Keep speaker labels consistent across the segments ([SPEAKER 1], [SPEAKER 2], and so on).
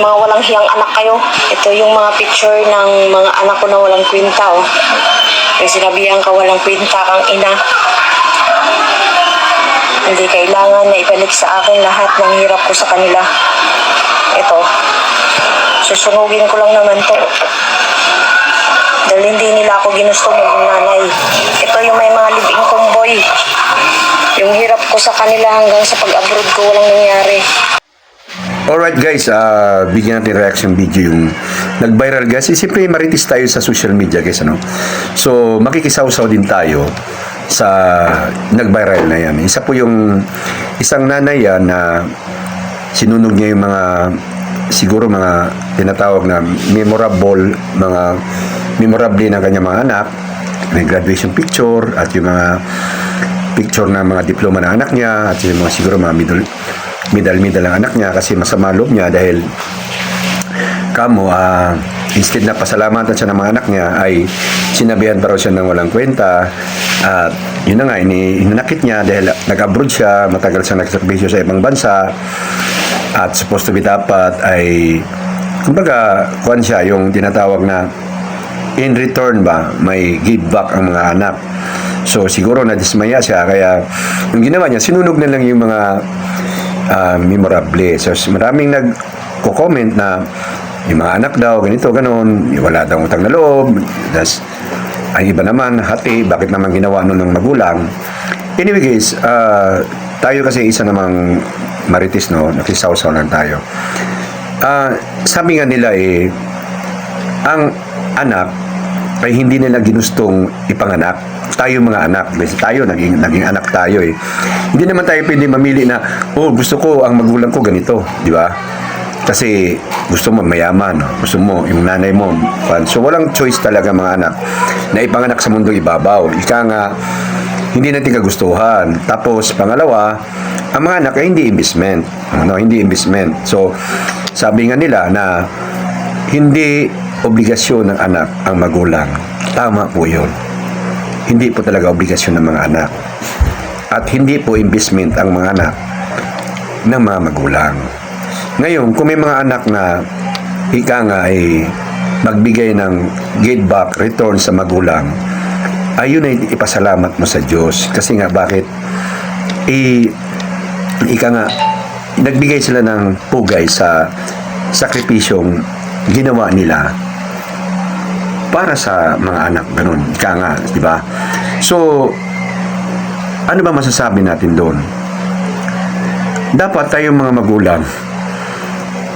[SPEAKER 1] mga walang hiyang anak kayo. Ito yung mga picture ng mga anak ko na walang kwinta, oh. May sinabihan ka walang kwinta kang ina. Hindi kailangan na ibalik sa akin lahat ng hirap ko sa kanila. Ito. Susunugin ko lang naman to. Dahil hindi nila ako ginusto maging nanay. Ito yung may mga living tomboy. Yung hirap ko sa kanila hanggang sa pag-abroad ko walang nangyari.
[SPEAKER 2] Alright guys, ah bigyan natin reaction video yung nag-viral guys. Eh, Siyempre maritis tayo sa social media guys. Ano? So makikisaw-saw din tayo sa nag-viral na yan. Isa po yung isang nanay yan na sinunog niya yung mga siguro mga tinatawag na memorable mga memorable ng kanyang mga anak may graduation picture at yung mga picture ng mga diploma ng anak niya at yung mga siguro mga middle medal-medal ang anak niya kasi masama loob niya dahil kamo ah instead na pasalamatan siya ng mga anak niya ay sinabihan pa raw siya ng walang kwenta. At yun na nga ini hinanakit niya dahil nag-abroad siya matagal siya nagserbisyo sa ibang bansa. At supposed to be dapat ay kumbaga kuan siya yung tinatawag na in return ba may give back ang mga anak. So siguro na dismaya siya kaya yung ginawa niya sinunog na lang yung mga ah, memorable. So maraming nag-comment na yung mga anak daw ganito ganon wala daw utang na loob das ang iba naman hati bakit naman ginawa nun ng magulang? Anyway guys ah, tayo kasi isa namang maritis no? Nakisaw-saw lang tayo. Ah, sabi nga nila eh ang anak ay hindi nila ginustong ipanganak. Tayo mga anak, kasi tayo naging naging anak tayo eh. Hindi naman tayo pwede mamili na oh gusto ko ang magulang ko ganito, di ba? Kasi gusto mo mayaman, gusto mo yung nanay mo. So walang choice talaga mga anak na ipanganak sa mundo ibabaw. Ika nga hindi natin kagustuhan. Tapos pangalawa, ang mga anak ay hindi investment. Ano, hindi investment. So sabi nga nila na hindi obligasyon ng anak ang magulang. Tama po yun. Hindi po talaga obligasyon ng mga anak. At hindi po investment ang mga anak ng mga magulang. Ngayon, kung may mga anak na ika nga ay magbigay ng give back, return sa magulang, ayun ay ipasalamat mo sa Diyos. Kasi nga, bakit? I, ika nga, nagbigay sila ng pugay sa sakripisyong ginawa nila para sa mga anak ganun. Ika nga di ba? So ano ba masasabi natin doon? Dapat tayong mga magulang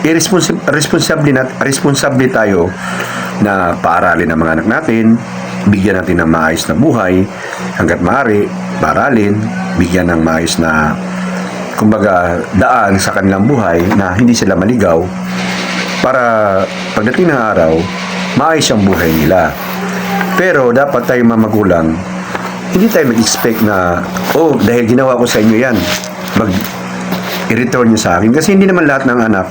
[SPEAKER 2] irresponsi- responsable na responsable tayo na paaralin ang mga anak natin bigyan natin ng maayos na buhay hanggat maaari paaralin bigyan ng maayos na kumbaga daan sa kanilang buhay na hindi sila maligaw para pagdating ng araw maayos ang buhay nila. Pero dapat tayong mga magulang hindi tayo mag-expect na oh dahil ginawa ko sa inyo yan mag i-return nyo sa akin. Kasi hindi naman lahat ng anak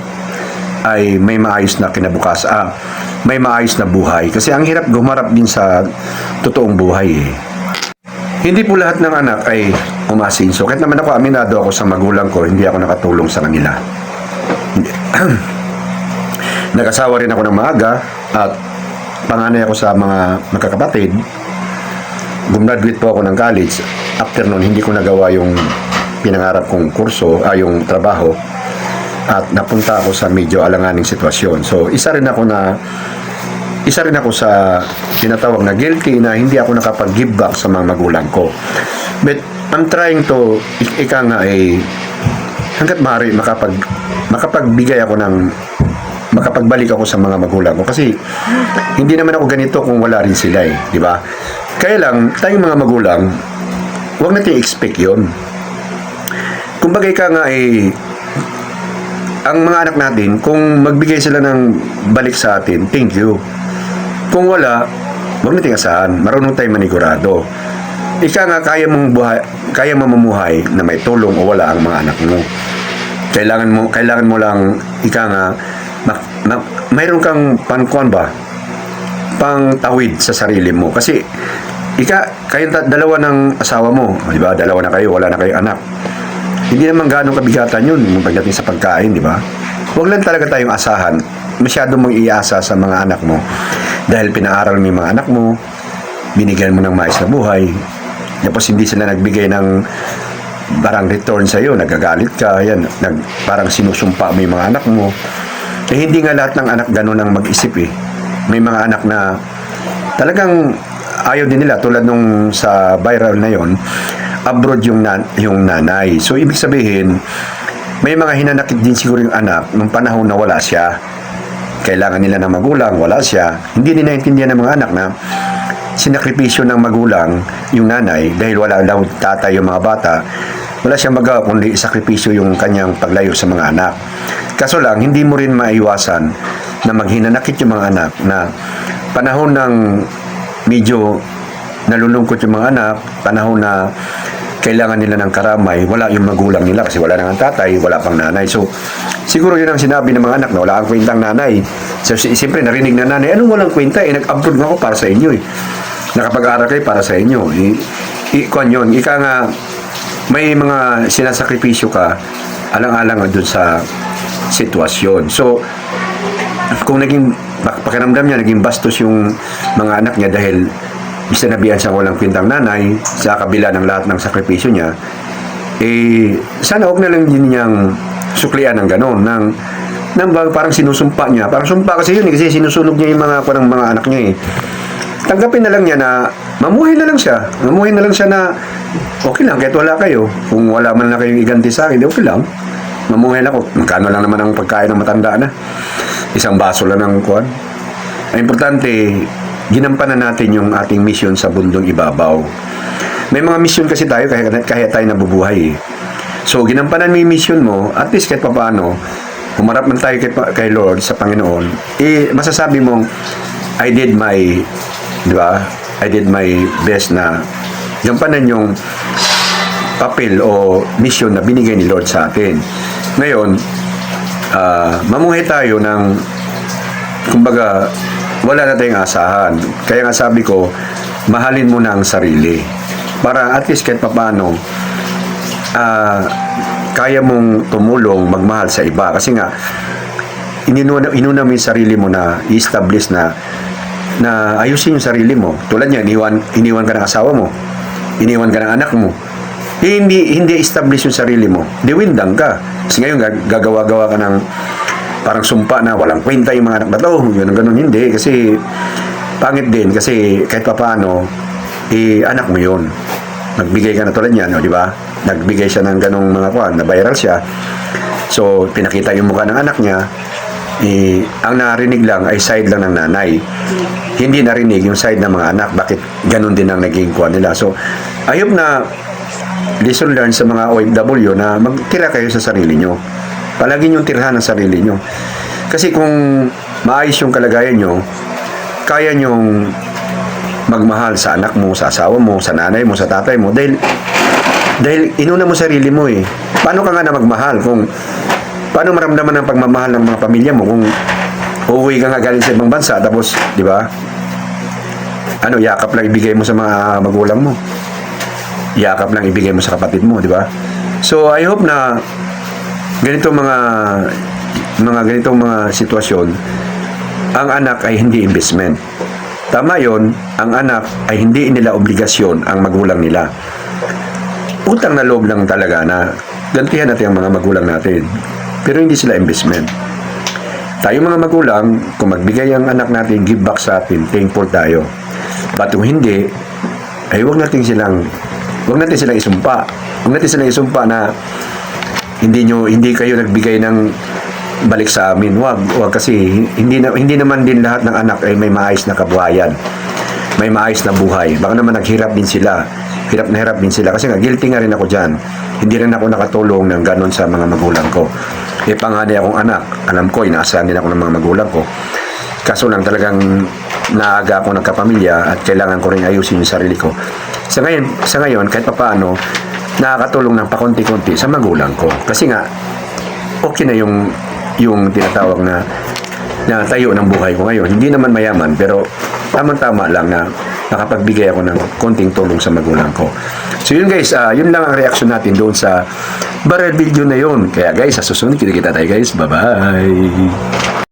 [SPEAKER 2] ay may maayos na kinabukas ah, may maayos na buhay. Kasi ang hirap gumarap din sa totoong buhay eh. Hindi po lahat ng anak ay umasinso. Kahit naman ako, aminado ako sa magulang ko, hindi ako nakatulong sa kanila. Nag-asawa rin ako ng maaga at panganay ako sa mga magkakapatid. Gumraduate po ako ng college. After nun, hindi ko nagawa yung pinangarap kong kurso, ay yung trabaho. At napunta ako sa medyo alanganing sitwasyon. So, isa rin ako na isa rin ako sa tinatawag na guilty na hindi ako nakapag-give back sa mga magulang ko. But I'm trying to, ik- ika nga ay, hanggat maaari makapag, makapagbigay ako ng, makapagbalik ako sa mga magulang ko. Kasi, hindi naman ako ganito kung wala rin sila eh, di ba? Kaya lang, tayong mga magulang, huwag natin expect yon Kumbaga ika nga ay, ang mga anak natin, kung magbigay sila ng balik sa atin, thank you. Kung wala, huwag nating asahan. Marunong tayo manigurado. Ika nga, kaya mong buhay, kaya mo mamumuhay na may tulong o wala ang mga anak mo. Kailangan mo, kailangan mo lang, ika nga, mak, mak, mayroon kang pangkuan ba? Pang tawid sa sarili mo. Kasi, ika, kayo ta- dalawa ng asawa mo, di ba? Dalawa na kayo, wala na kayo anak. Hindi naman ganong kabigatan yun pagdating sa pagkain, di ba? Huwag lang talaga tayong asahan, masyado mong iasa sa mga anak mo. Dahil pinaaral mo yung mga anak mo, binigyan mo ng mais na buhay, tapos hindi sila nagbigay ng barang return sa iyo, nagagalit ka, yan, nag, parang sinusumpa mo yung mga anak mo. Eh, hindi nga lahat ng anak ganun ang mag-isip eh. May mga anak na talagang ayaw din nila tulad nung sa viral na yon abroad yung, nan- yung nanay. So, ibig sabihin, may mga hinanakit din siguro yung anak nung panahon na wala siya. Kailangan nila ng magulang, wala siya. Hindi nila naintindihan ng mga anak na sinakripisyo ng magulang yung nanay dahil wala daw tatay yung mga bata. Wala siyang magawa kundi sakripisyo yung kanyang paglayo sa mga anak. Kaso lang, hindi mo rin maiwasan na maghinanakit yung mga anak na panahon ng medyo nalulungkot yung mga anak, panahon na kailangan nila ng karamay, wala yung magulang nila kasi wala nang tatay, wala pang nanay. So, siguro yun ang sinabi ng mga anak na wala kang kwentang nanay. So, si- siyempre narinig na nanay, anong walang kwenta? Eh, nag-upload nga ako para sa inyo eh. Nakapag-aral kayo para sa inyo. I, i, kwan yun, ika nga, may mga sinasakripisyo ka, alang-alang dun sa sitwasyon. So, kung naging pakiramdam niya, naging bastos yung mga anak niya dahil sinabihan siya walang kwintang nanay sa kabila ng lahat ng sakripisyo niya, eh, sana huwag na lang din niyang suklian ng gano'n, ng, ng parang sinusumpa niya. Parang sumpa kasi yun, eh, kasi sinusunog niya yung mga, parang mga anak niya eh. Tanggapin na lang niya na mamuhay na lang siya. Mamuhay na lang siya na okay lang, kahit wala kayo. Kung wala man na kayong iganti sa akin, okay lang. Mamuhay lang ako. Magkano lang naman ang pagkain ng matanda na. Isang baso lang ng kuwan. Ang importante, ginampanan natin yung ating mission sa bundong ibabaw. May mga mission kasi tayo kaya, kaya tayo nabubuhay eh. So, ginampanan mo yung mission mo, at least kahit papaano, humarap man tayo kay, kay Lord sa Panginoon, eh, masasabi mong, I did my, di ba? I did my best na gampanan yung papel o mission na binigay ni Lord sa atin. Ngayon, ah, mamuhay tayo ng kumbaga, wala na tayong asahan. Kaya nga sabi ko, mahalin mo na ang sarili. Para at least kahit papano, ah, kaya mong tumulong, magmahal sa iba. Kasi nga, inuna, inuna mo yung sarili mo na i-establish na na ayusin yung sarili mo. Tulad niyan, iniwan, iniwan ka ng asawa mo. Iniwan ka ng anak mo. Eh, hindi, hindi establish yung sarili mo. Diwindang ka. Kasi ngayon, gag- gagawa-gawa ka ng parang sumpa na walang kwenta yung mga anak na to. Ganun, ganun, hindi. Kasi, pangit din. Kasi, kahit pa paano, eh, anak mo yun. Nagbigay ka na tulad niyan, o, di ba? Nagbigay siya ng ganong mga kuwan, na viral siya. So, pinakita yung mukha ng anak niya, eh, ang narinig lang ay side lang ng nanay. Hindi narinig yung side ng mga anak. Bakit ganun din ang naging kuha nila. So, ayop na lesson learned sa mga OFW na magtira kayo sa sarili nyo. Palagi nyo tirahan ang sarili nyo. Kasi kung maayos yung kalagayan nyo, kaya nyong magmahal sa anak mo, sa asawa mo, sa nanay mo, sa tatay mo. Dahil, dahil inuna mo sarili mo eh. Paano ka nga na magmahal kung paano maramdaman ang pagmamahal ng mga pamilya mo kung uuwi ka nga galing sa ibang bansa tapos, di ba? Ano, yakap lang ibigay mo sa mga magulang mo. Yakap lang ibigay mo sa kapatid mo, di ba? So, I hope na ganito mga mga ganitong mga sitwasyon ang anak ay hindi investment. Tama yon, ang anak ay hindi nila obligasyon ang magulang nila. Utang na loob lang talaga na gantihan natin ang mga magulang natin. Pero hindi sila investment. Tayo mga magulang, kung magbigay ang anak natin, give back sa atin, thankful tayo. But kung hindi, ay huwag natin silang huwag natin silang isumpa. Huwag natin silang isumpa na hindi nyo hindi kayo nagbigay ng balik sa amin. Wag, wag kasi hindi na, hindi naman din lahat ng anak ay may maayos na kabuhayan. May maayos na buhay. Baka naman naghirap din sila. Hirap na hirap din sila kasi nga guilty nga rin ako diyan. Hindi rin ako nakatulong ng ganon sa mga magulang ko. Eh panganay akong anak. Alam ko inaasahan din ako ng mga magulang ko. Kaso lang talagang naaga ako ng kapamilya at kailangan ko rin ayusin yung sarili ko. Sa ngayon, sa ngayon kahit papaano, nakakatulong ng pakonti-konti sa magulang ko. Kasi nga, okay na yung yung tinatawag na na tayo ng buhay ko ngayon. Hindi naman mayaman, pero tamang-tama lang na nakapagbigay ako ng konting tulong sa magulang ko. So yun guys, ah, yun lang ang reaction natin doon sa viral video na yun. Kaya guys, sa susunod, kita-kita tayo guys. Bye-bye!